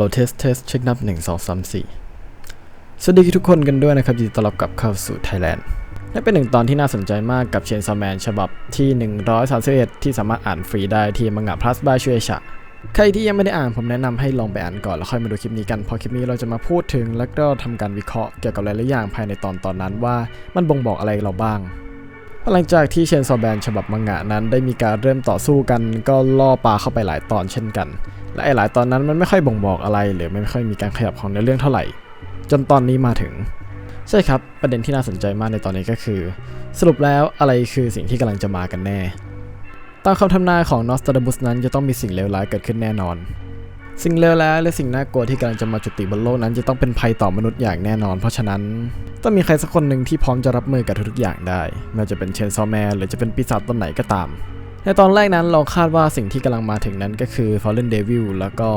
Hello Test Test เช็คนับ 1 2 3 4 สวัสดีทุกคนกันด้วยนะครับยินดีต้อนรับกลับเข้าสู่ Thailand และเป็นหนึ่งตอนที่น่าสนใจมากกับเชนซอแมนฉบับที่ 131 ที่สามารถอ่านฟรีได้ที่มังงะ plus by ช่วยชะใครที่ยังไม่ได้อ่านผมแนะนำให้ลองไปอ่านก่อนแล้วค่อยมาดูคลิปนี้กันเพราะคลิปนี้เราจะมาพูดถึงแล้วก็ทำการวิเคราะห์เกี่ยวกับหลายๆอย่างภายในตอนตอนนั้นว่ามันบ่งบอกอะไรเราบ้าง หลังจากที่เชนซอแบนฉบับมังงะนั้นได้มีการเริ่มต่อสู้กัน ก็ล่อปลาเข้าไปหลายตอนเช่นกัน และไอหลายตอนนั้นมันไม่ค่อยบ่งบอกอะไร หรือไม่ค่อยมีการขยับของในเรื่องเท่าไหร่ จนตอนนี้มาถึง ใช่ครับประเด็นที่น่าสนใจมากในตอนนี้ก็คือ สรุปแล้วอะไรคือสิ่งที่กำลังจะมากันแน่ ตามคำทำนายของนอสตราดามุสนั้นจะต้องมีสิ่งเลวร้ายเกิดขึ้นแน่นอน สิ่งเลวร้ายและสิ่งน่ากลัวที่กำลังจะมาจุติบนโลกนั้นจะต้องเป็นภัยต่อมนุษย์อย่างแน่นอน เพราะฉะนั้น ต้องมีใครสักคนหนึ่งที่พร้อมจะรับมือกับทุกอย่างได้ไม่ว่าจะเป็นเชนซอแมนหรือจะเป็นปีศาจตนไหนก็ตาม ในตอนแรกนั้นเราคาดว่าสิ่งที่กำลังมาถึงนั้นก็คือ Fallen Devil แล้วก็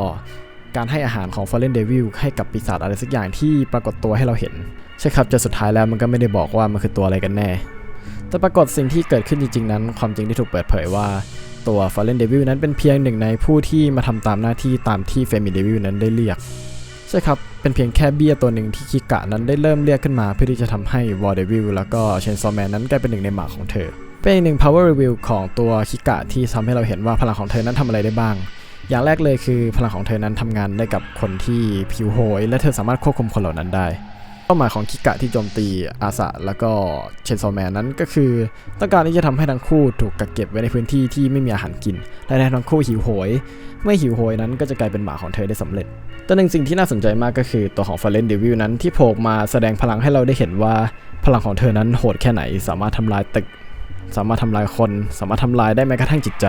การให้อาหารของ Fallen Devil ให้กับปีศาจอะไรสักอย่างที่ปรากฏตัวให้เราเห็น ใช่ครับจนสุดท้ายแล้วมันก็ไม่ได้บอกว่ามันคือตัวอะไรกันแน่ แต่ปรากฏสิ่งที่เกิดขึ้นจริงๆนั้น ความจริงที่ถูกเปิดเผยว่า ตัว Fallen Devil นั้นเป็นเพียงหนึ่งในผู้ที่มาทำตามหน้าที่ตามที่ f e m i Devil นั้นได้เรียก ใช่ครับ เป็นเพียงแค่เบี้ยตัวหนึ่งที่คิกะนั้นได้เริ่มเรียกขึ้นมาเพื่อที่จะทำให้ War Devil แล้วก็ Chainsaw Man นั้นกลายเป็นหนึ่งในหมาของเธอ เป็นอีกหนึ่ง power review ของตัวคิกะที่ทำให้เราเห็นว่าพลังของเธอนั้นทำอะไรได้บ้าง อย่างแรกเลยคือพลังของเธอนั้นทำงานได้กับคนที่ผิวโหย และเธอสามารถควบคุมคนเหล่านั้นได้ เป้าหมายของคิกะที่โจมตีอาสะแล้วก็เชนซอแมนนั้นก็คือ ต้องการที่จะทำให้ทั้งคู่ถูกกักเก็บไว้ในพื้นที่ที่ไม่มีอาหารกินและให้ทั้งคู่หิวโหยเมื่อหิวโหยนั้นก็จะกลายเป็นหมาของเธอได้สำเร็จแต่หนึ่งสิ่งที่น่าสนใจมากก็คือตัวของฟ a เลนเดวิลนั้นที่โผล่มาแสดงพลังให้เราได้เห็นว่าพลังของเธอนั้นโหดแค่ไหน สามารถทำลายตึก สามารถทำลายคน สามารถทำลายได้แม้กระทั่งจิตใจ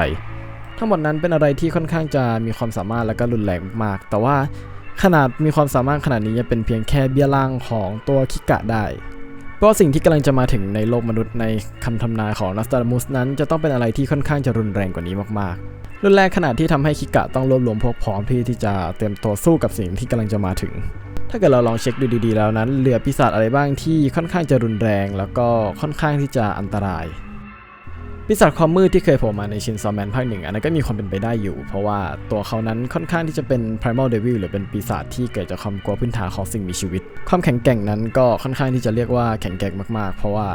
ทั้งหมดนั้นเป็นอะไรที่ค่อนข้างจะมีความสามารถและก็รุนแรงมาก แต่ว่า ขนาดมีความสามารถขนาดนี้ยังเป็นเพียงแค่เบี้ยล่างของตัวคิกะได้ เพราะสิ่งที่กำลังจะมาถึงในโลกมนุษย์ในคำทำนายของนัสตามุสนั้น จะต้องเป็นอะไรที่ค่อนข้างจะรุนแรงกว่านี้มากๆ รุนแรงขนาดที่ทำให้คิกะต้องรวบรวมพวกพ้องเพื่ที่จะเตรียมตัวสู้กับสิ่งที่กำลังจะมาถึง ถ้าเกิดเราลองเช็คดูดีๆแล้วนั้นเหลือปีศาจอะไรบ้างที่ค่อนข้างจะรุนแรง แล้วก็ค่อนข้างที่จะอันตราย ปีศาจความมืดที่เคยโผล่มาในชินซอมแมนภาคหนึ่งอันนั้นก็มีความเป็นไปได้อยู่ เพราะว่าตัวเขานั้นค่อนข้างที่จะเป็น primal devil หรือเป็นปีศาจที่เกิดจากความกลัวพื้นฐานของสิ่งมีชีวิต ความแข็งแกร่งนั้นก็ค่อนข้างที่จะเรียกว่าแข็งแกร่งมากๆ เพราะว่า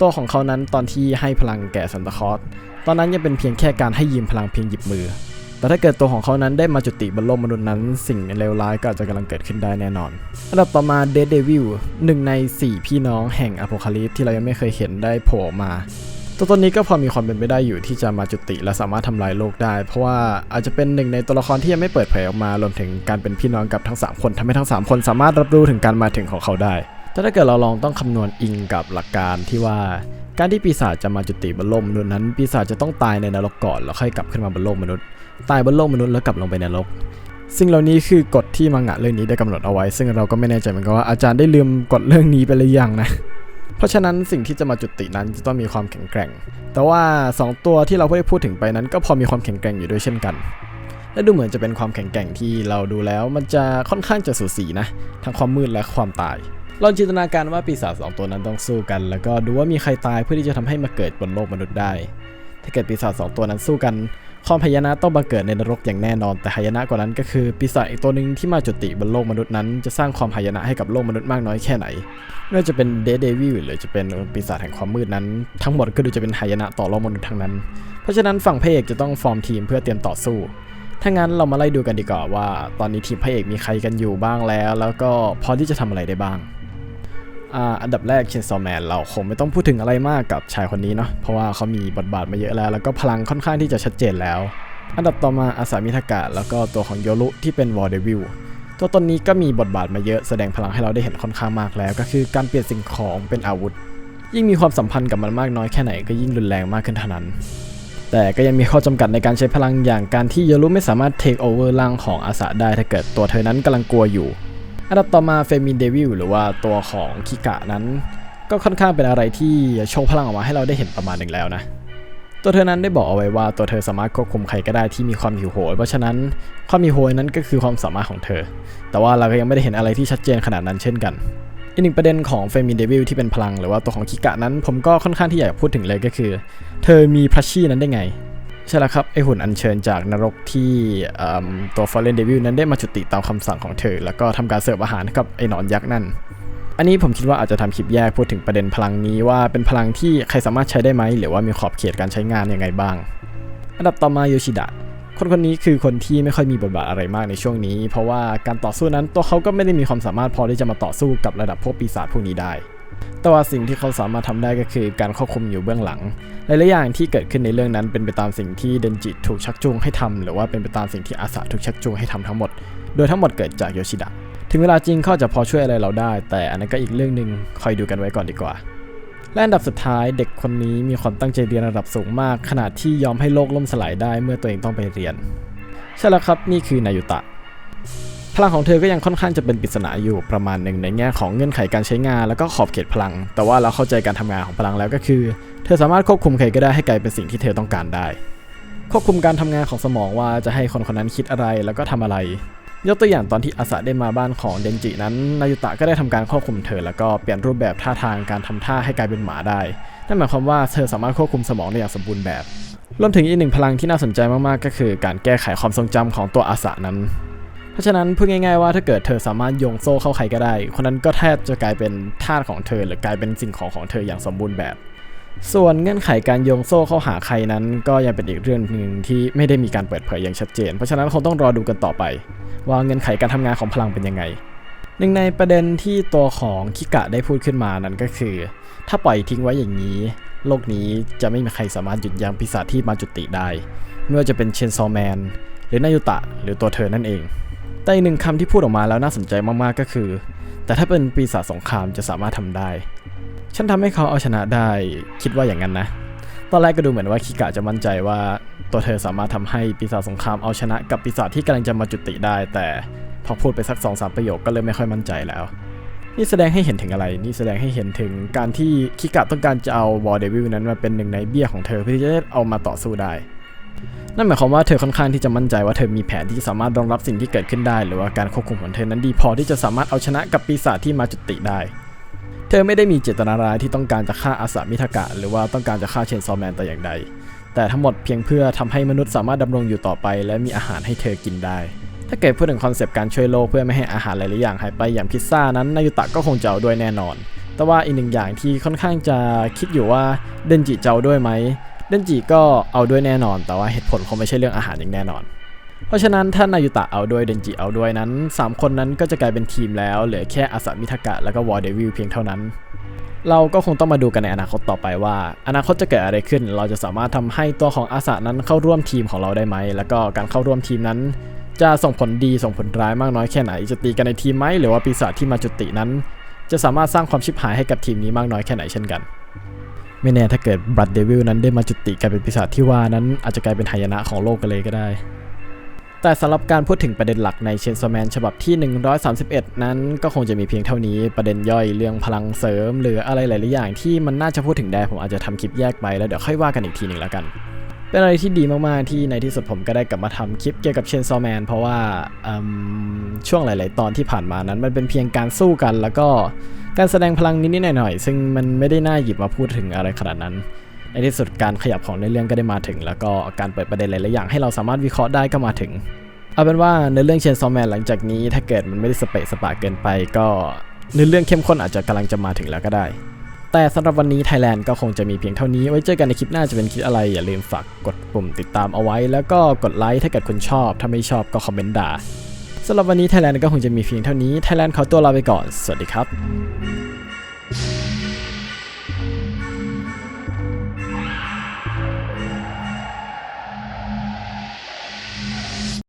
ตัวของเขานั้นตอนที่ให้พลังแก่ซันตาคอสตอนนั้นยังเป็นเพียงแค่การให้ยืมพลังเพียงหยิบมือ แต่ถ้าเกิดตัวของเขานั้นได้มาจุติบนโลกมนุษย์นั้น สิ่งเลวร้ายก็จะกำลังเกิดขึ้นได้แน่นอนอันดับต่อมา Dead Devil หนึ่งใน 4 พี่น้องแห่งอ p o c a l y p s e ที่เรายังไม่เคยเห็นได้โผล่มา ตัวตนนี้ก็พอมีความเป็นไปได้อยู่ที่จะมาจุติและสามารถทำลายโลกได้ เพราะว่าอาจจะเป็นหนึ่งในตัวละครที่ยังไม่เปิดเผยออกมารวมถึงการเป็นพี่น้องกับทั้ง 3 คนทำให้ทั้ง 3 คนสามารถรับรู้ถึงการมาถึงของเขาได้แต่ถ้าเกิดเราลองต้องคำนวณอิงกับหลักการที่ว่า การที่ปีศาจจะมาจุติบนโลกมนุษย์นั้น ปีศาจจะต้องตายในนรกก่อนแล้วค่อยกลับขึ้นมาบนโลกมนุษย์ ตายบนโลกมนุษย์แล้วกลับลงไปในนรกสิ่งเหล่านี้คือกฎที่มังงะเรื่องนี้ได้กำหนดเอาไว้ ซึ่งเราก็ไม่แน่ใจเหมือนกันว่าอาจารย์ได้ลืมกฎเรื่องนี้ไปหรือยังนะ เพราะฉะนั้นสิ่งที่จะมาจุตินั้นจะต้องมีความแข็งแกร่ง แต่ว่า 2 ตัวที่เราได้พูดถึงไปนั้น ก็พอมีความแข็งแกร่งอยู่ด้วยเช่นกัน และดูเหมือนจะเป็นความแข็งแกร่งที่เราดูแล้วมันจะค่อนข้างจะสูสีนะทั้งความมืดและความตายลองจินตนาการว่าปีศาจสองตัวนั้นต้องสู้กัน แล้วก็ดูว่ามีใครตายเพื่อที่จะทำให้มาเกิดบนโลกมนุษย์ได้ ถ้าเกิดปีศาจสองตัวนั้นสู้กัน ความพยานะต้องมาเกิดในนรกอย่างแน่นอน แต่หายนะกว่านั้นก็คือปีศาจอีกตัวหนึ่งที่มาจุติบนโลกมนุษย์นั้น จะสร้างความหายนะให้กับโลกมนุษย์มากน้อยแค่ไหนไม่ว่าจะเป็นเดดเดวิลหรือจะเป็นปีศาจแห่งความมืดนั้น ทั้งหมดก็ดูจะเป็นหายนะต่อโลกมนุษย์ทั้งนั้น เพราะฉะนั้นฝั่งพระเอกจะต้องฟอร์มทีมเพื่อเตรียมต่อสู้ถ้างั้นเรามาไล่ดูกันดีกว่าว่า ตอนนี้ทีมพระเอกมีใครกันอยู่บ้างแล้ว แล้วก็พอที่จะทำอะไรได้บ้าง อ่าอันดับแรกเชนซอแมนเราคงไม่ต้องพูดถึงอะไรมากกับชายคนนี้เนาะเพราะว่าเขามีบทบาทมาเยอะแล้ว แล้วก็พลังค่อนข้างที่จะชัดเจนแล้ว อันดับต่อมาอาสามิทากะแล้วก็ตัวของโยรุที่เป็นวอร์เดวิลตัวตนนี้ก็มีบทบาทมาเยอะแสดงพลังให้เราได้เห็นค่อนข้างมากแล้ว ก็คือการเปลี่ยนสิ่งของเป็นอาวุธ ยิ่งมีความสัมพันธ์กับมันมากน้อยแค่ไหนก็ยิ่งรุนแรงมากขึ้นเท่านั้น แต่ก็ยังมีข้อจำกัดในการใช้พลังอย่างการที่โยรุไม่สามารถเทคโอเวอร์ร่างของอาสาได้ถ้าเกิดตัวเธอนั้นกำลังกลัวอยู่ อันดับต่อมาเฟมินเดวิลหรือว่าตัวของคิกะนั้น ก็ค่อนข้างเป็นอะไรที่โชว์พลังออกมาให้เราได้เห็นประมาณหนึ่งแล้วนะ ตัวเธอนั้นได้บอกเอาไว้ว่าตัวเธอสามารถควบคุมใครก็ได้ที่มีความหิวโหย เพราะฉะนั้นความหิวโหยนั้นก็คือความสามารถของเธอ แต่ว่าเราก็ยังไม่ได้เห็นอะไรที่ชัดเจนขนาดนั้นเช่นกันอีกหนึ่งประเด็นของเฟมินเดวิลที่เป็นพลังหรือว่าตัวของคิกะนั้น ผมก็ค่อนข้างที่อยากพูดถึงเลยก็คือ เธอมีพลัชชี่นั้นได้ไง ใช่แล้วครับ ไอหุ่นอัญเชิญจากนรกที่ตัว Fallen Devil นั้นได้มาจุติตามคำสั่งของเธอ แล้วก็ทำการเสิร์ฟอาหารกับไอหนอนยักษ์นั่น อันนี้ผมคิดว่าอาจจะทำคลิปแยกพูดถึงประเด็นพลังนี้ว่าเป็นพลังที่ใครสามารถใช้ได้ไหม หรือว่ามีขอบเขตการใช้งานยังไงบ้าง อันดับต่อมาโยชิดะคนคนนี้คือคนที่ไม่ค่อยมีบทบาทอะไรมากในช่วงนี้ เพราะว่าการต่อสู้นั้นตัวเขาก็ไม่ได้มีความสามารถพอที่จะมาต่อสู้กับระดับพวกปีศาจพวกนี้ได้ แต่ว่าสิ่งที่เขาสามารถทำได้ก็คือการควบคุมอยู่เบื้องหลังหลายๆอย่างที่เกิดขึ้นในเรื่องนั้นเป็นไปตามสิ่งที่เดนจิถูกชักจูงให้ทำหรือว่าเป็นไปตามสิ่งที่อาสาถูกชักจูงให้ทำทั้งหมด โดยทั้งหมดเกิดจากโยชิดะถึงเวลาจริงเขาจจะพอช่วยอะไรเราได้ แต่อันนั้นก็อีกเรื่องหนึ่งคอยดูกันไว้ก่อนดีกว่า และอันดับสุดท้ายเด็กคนนี้มีความตั้งใจเรียนระดับสูงมาก ขนาดที่ยอมให้โลกล่มสลายได้เมื่อตัวเองต้องไปเรียนใช่แล้วครับนี่คือนายุตะ พลังของเธอก็ยังค่อนข้างจะเป็นปริศนาอยู่ประมาณหนึ่งในแง่ของเงื่อนไขการใช้งานแล้วก็ขอบเขตพลัง แต่ว่าเราเข้าใจการทำงานของพลังแล้วก็คือ เธอสามารถควบคุมใครก็ได้ให้กลายเป็นสิ่งที่เธอต้องการได้ ควบคุมการทำงานของสมองว่าจะให้คนคนนั้นคิดอะไรแล้วก็ทำอะไร ยกตัวอย่างตอนที่อาสาได้มาบ้านของเดนจินั้นนายุตะก็ได้ทำการควบคุมเธอแล้วก็เปลี่ยนรูปแบบท่าทางการทำท่าให้กลายเป็นหมาได้ นั่นหมายความว่าเธอสามารถควบคุมสมองได้อย่างสมบูรณ์แบบ รวมถึงอีกหนึ่งพลังที่น่าสนใจมากๆ ก็คือ การแก้ไขความทรงจำของตัวอาสานั้น เพราะฉะนั้นพูดง่ายๆว่าถ้าเกิดเธอสามารถโยงโซ่เข้าใครก็ได้ คนนั้นก็แทบจะกลายเป็นทาสของเธอ หรือกลายเป็นสิ่งของของเธออย่างสมบูรณ์แบบ ส่วนเงื่อนไขการโยงโซ่เข้าหาใครนั้น ก็ยังเป็นอีกเรื่องหนึ่งที่ไม่ได้มีการเปิดเผยอย่างชัดเจน เพราะฉะนั้นคงต้องรอดูกันต่อไป ว่าเงื่อนไขการทำงานของพลังเป็นยังไงหนึ่งในประเด็นที่ตัวของคิกะได้พูดขึ้นมานั้นก็คือ ถ้าปล่อยทิ้งไว้อย่างนี้ โลกนี้จะไม่มีใครสามารถหยุดยั้งปีศาจที่มาจุติได้ ไม่ว่าจะเป็นเชนซอแมน หรือนายุตะ หรือตัวเธอนั่นเอง แต่อีกหนึ่งคำที่พูดออกมาแล้วน่าสนใจมากๆก็คือ แต่ถ้าเป็นปีศาจสงครามจะสามารถทำได้ ฉันทำให้เขาเอาชนะได้คิดว่าอย่างนั้นนะ ตอนแรกก็ดูเหมือนว่าคิกะจะมั่นใจว่า ตัวเธอสามารถทำให้ปีศาจสงครามเอาชนะกับปีศาจที่กำลังจะมาจุติได้ แต่พอพูดไปสักสองสามประโยคก็เริ่มไม่ค่อยมั่นใจแล้ว นี่แสดงให้เห็นถึงอะไร นี่แสดงให้เห็นถึงการที่คิกะต้องการจะเอาวอร์เดวิลนั้นมาเป็นหนึ่งในเบี้ยของเธอเพื่อที่จะเอามาต่อสู้ได้ นั่นหมายความว่าเธอค่อนข้างที่จะมั่นใจว่าเธอมีแผนที่จะสามารถรองรับสิ่งที่เกิดขึ้นได้ หรือว่าการควบคุมของเธอนั้นดีพอที่จะสามารถเอาชนะกับปีศาจที่มาจุติได้ เธอไม่ได้มีเจตนาร้ายที่ต้องการจะฆ่าอาสามิทากะ หรือว่าต้องการจะฆ่าเชนซอแมนแต่อย่างใด แต่ทั้งหมดเพียงเพื่อทำให้มนุษย์สามารถดำรงอยู่ต่อไป และมีอาหารให้เธอกินได้ ถ้าเกิดพูดถึงคอนเซปต์การช่วยโลกเพื่อไม่ให้อาหารหลายๆอย่างหายไปอย่างพิซซ่านั้นนายุตะก็คงจะเอาด้วยแน่นอน แต่ว่าอีกหนึ่งอย่างที่ค่อนข้างจะคิดอยู่ว่าเดนจิจะเอาด้วยไหม เดนจิก็เอาด้วยแน่นอน แต่ว่าเหตุผลคงไม่ใช่เรื่องอาหารอย่างแน่นอน เพราะฉะนั้นถ้านายุตะเอาด้วยเดนจิเอาด้วยนั้น 3 คนนั้นก็จะกลายเป็นทีมแล้ว เหลือแค่อาสามิทากะแล้วก็วอร์เดวิลเพียงเท่านั้น เราก็คงต้องมาดูกันในอนาคตต่อไปว่า อนาคตจะเกิดอะไรขึ้น เราจะสามารถทำให้ตัวของอาสานั้นเข้าร่วมทีมของเราได้ไหม แล้วก็การเข้าร่วมทีมนั้น จะส่งผลดีส่งผลร้ายมากน้อยแค่ไหน จะตีกันในทีมไหมหรือว่าปีศาจที่มาจุตินั้น จะสามารถสร้างความชิบหายให้กับทีมนี้มากน้อยแค่ไหนเช่นกัน ไม่แน่ถ้าเกิดบรัดเดวิลนั้นได้มาจุติกลายเป็นปีศาจที่ว่านั้นอาจจะกลายเป็นหายนะของโลกกันเลยก็ได้ แต่สำหรับการพูดถึงประเด็นหลักในเชนซอแมนฉบับที่ 131 นั้นก็คงจะมีเพียงเท่านี้ประเด็นย่อยเรื่องพลังเสริม หรืออะไรหลายๆอย่างที่มันน่าจะพูดถึงได้ผมอาจจะทำคลิปแยกไปแล้วเดี๋ยวค่อยว่ากันอีกทีหนึ่งแล้วกัน เป็นอะไรที่ดีมากๆที่ในที่สุดผมก็ได้กลับมาทำคลิปเกี่ยวกับเชน s อ m แมนเพราะว่าช่วงหลาย ๆ ตอนที่ผ่านมานั้นมันเป็นเพียงการสู้กัน แล้วก็การแสดงพลังนิด ๆ หน่อย ๆ ซึ่งมันไม่ได้น่าหยิบมาพูดถึงอะไรขนาดนั้น ในที่สุดการขยับของในเรื่องก็ได้มาถึง แล้วก็การเปิดประเด็นหลาย ๆ อย่างให้เราสามารถวิเคราะห์ได้ก็มาถึงเอาเป็นว่าในเรื่องเชนซอมแมนหลังจากนี้ถ้าเกิดมันไม่ได้สเปะสปะเกินไปก็ในเรื่องเข้มข้นอาจจะกำลังจะมาถึงแล้วก็ได้ แต่สำหรับวันนี้ไทยแลนด์ก็คงจะมีเพียงเท่านี้ไว้เจอกันในคลิปหน้าจะเป็นคลิปอะไร อย่าลืมฝากกดปุ่มติดตามเอาไว้ แล้วก็กดไลค์ถ้าเกิดคุณชอบ ถ้าไม่ชอบก็คอมเมนต์ด่าสำหรับวันนี้ไทยแลนด์ก็คงจะมีเพียงเท่านี้ไทยแลนด์ขอตัวลาไปก่อน สวัสดีครับ